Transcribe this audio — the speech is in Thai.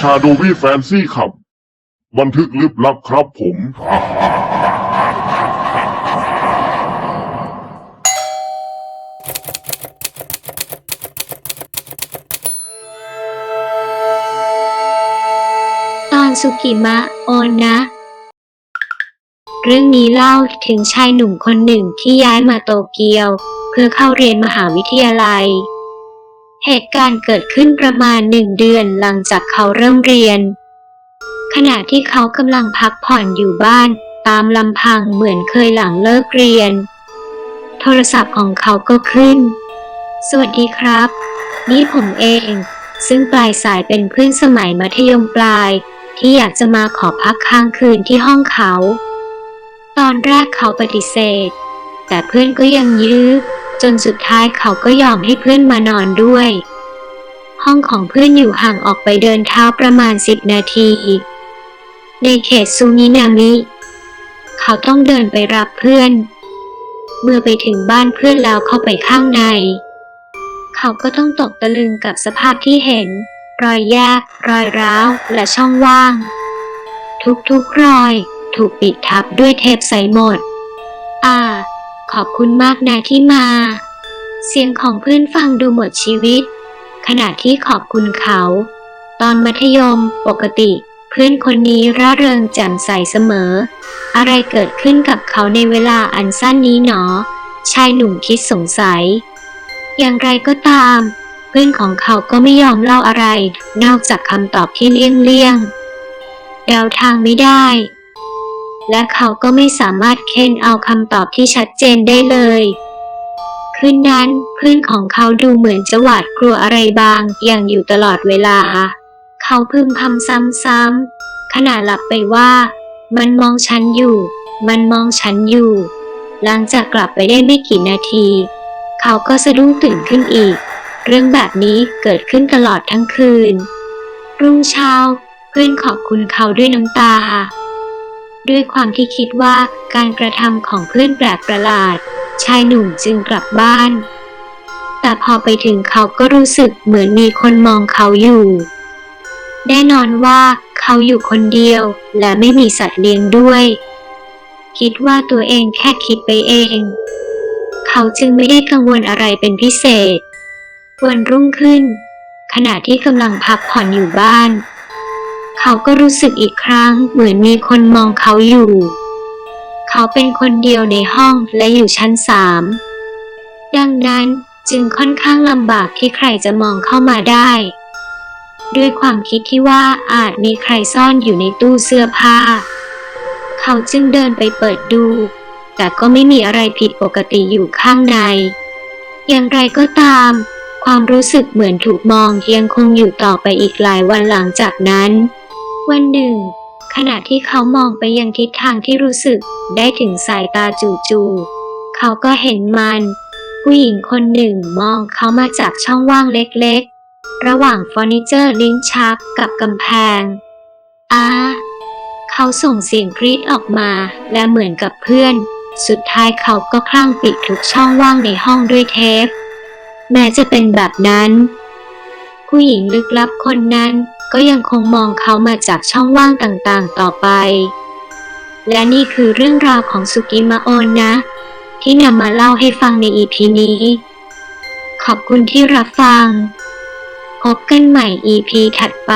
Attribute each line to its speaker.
Speaker 1: ชาโดวี่แฟนซี่ขับ บันทึกลึกลับครับผม
Speaker 2: ตอนสุกิมะโอนนะ เรื่องนี้เล่าถึงชายหนุ่มคนหนึ่งที่ย้ายมาโตเกียว เพื่อเข้าเรียนมหาวิทยาลัย เหตุการณ์เกิดขึ้นประมาณหนึ่งเดือนหลังจากเขาเริ่มเรียน ขณะที่เขากำลังพักผ่อนอยู่บ้านตามลำพังเหมือนเคยหลังเลิกเรียน โทรศัพท์ของเขาก็ขึ้น สวัสดีครับ นี่ผมเอง ซึ่งปลายสายเป็นเพื่อนสมัยมัธยมปลาย ที่อยากจะมาขอพักค้างคืนที่ห้องเขา ตอนแรกเขาปฏิเสธ แต่เพื่อนก็ยังยื้อ จนสุดท้ายเขาก็ยอมให้เพื่อนมานอนด้วย ห้องของเพื่อนอยู่ห่างออกไปเดินเท้าประมาณสิบนาที ในเขตซูนินามิ เขาต้องเดินไปรับเพื่อน เมื่อไปถึงบ้านเพื่อนแล้วเข้าไปข้างใน เขาก็ต้องตกตะลึงกับสภาพที่เห็น รอยแยก รอยร้าว และช่องว่าง ทุกๆรอย ถูกปิดทับด้วยเทปใสหมด อ่า ขอบคุณมากนะที่มา เสียงของเพื่อนฟังดูหมดชีวิต ขณะที่ขอบคุณเขา ตอนมัธยมปกติ เพื่อนคนนี้ร่าเริงแจ่มใสเสมอ อะไรเกิดขึ้นกับเขาในเวลาอันสั้นนี้หนอ ชายหนุ่มคิดสงสัย อย่างไรก็ตาม เพื่อนของเขาก็ไม่ยอมเล่าอะไร นอกจากคำตอบที่เลี่ยงเลี่ยงเดาทางไม่ได้ และเขาก็ไม่สามารถเค้นเอาคำตอบที่ชัดเจนได้เลยคืนนั้นเพื่อนของเขาดูเหมือนจะหวาดกลัวอะไรบางอย่างอยู่ตลอดเวลา เขาพึมพำซ้ำๆขณะหลับไปว่า มันมองฉันอยู่ มันมองฉันอยู่ หลังจากกลับไปได้ไม่กี่นาที เขาก็สะดุ้งตื่นขึ้นอีก เรื่องแบบนี้เกิดขึ้นตลอดทั้งคืน รุ่งเช้า เพื่อนขอบคุณเขาด้วยน้ำตา ด้วยความที่คิดว่าการกระทำของเพื่อนแปลกประหลาด ชายหนุ่มจึงกลับบ้าน แต่พอไปถึงเขาก็รู้สึกเหมือนมีคนมองเขาอยู่ แน่นอนว่าเขาอยู่คนเดียวและไม่มีสัตว์เลี้ยงด้วย คิดว่าตัวเองแค่คิดไปเอง เขาจึงไม่ได้กังวลอะไรเป็นพิเศษ วันรุ่งขึ้น ขณะที่กำลังพักผ่อนอยู่บ้าน เขาก็รู้สึกอีกครั้งเหมือนมีคนมองเขาอยู่ เขาเป็นคนเดียวในห้องและอยู่ชั้นสาม ดังนั้นจึงค่อนข้างลำบากที่ใครจะมองเข้ามาได้ ด้วยความคิดที่ว่าอาจมีใครซ่อนอยู่ในตู้เสื้อผ้า เขาจึงเดินไปเปิดดู แต่ก็ไม่มีอะไรผิดปกติอยู่ข้างใน อย่างไรก็ตามความรู้สึกเหมือนถูกมองยังคงอยู่ต่อไปอีกหลายวันหลังจากนั้น วันหนึ่ง ขณะที่เขามองไปยังทิศทางที่รู้สึกได้ถึงสายตาจู่ๆเขาก็เห็นมัน ผู้หญิงคนหนึ่งมองเขามาจากช่องว่างเล็กๆ ระหว่างเฟอร์นิเจอร์ลิ้นชักกับกำแพงอาเขาส่งเสียงกรีดออกมาและเหมือนกับเพื่อน สุดท้ายเขาก็คลั่งปิดทุกช่องว่างในห้องด้วยเทป แม้จะเป็นแบบนั้น ผู้หญิงลึกลับคนนั้น ก็ยังคงมองเขามาจากช่องว่างต่างๆ ต่อไป และนี่คือเรื่องราวของสุกิมาโอนนะ ที่นำมาเล่าให้ฟังในอีพีนี้ ขอบคุณที่รับฟัง พบกันใหม่อีพีถัดไป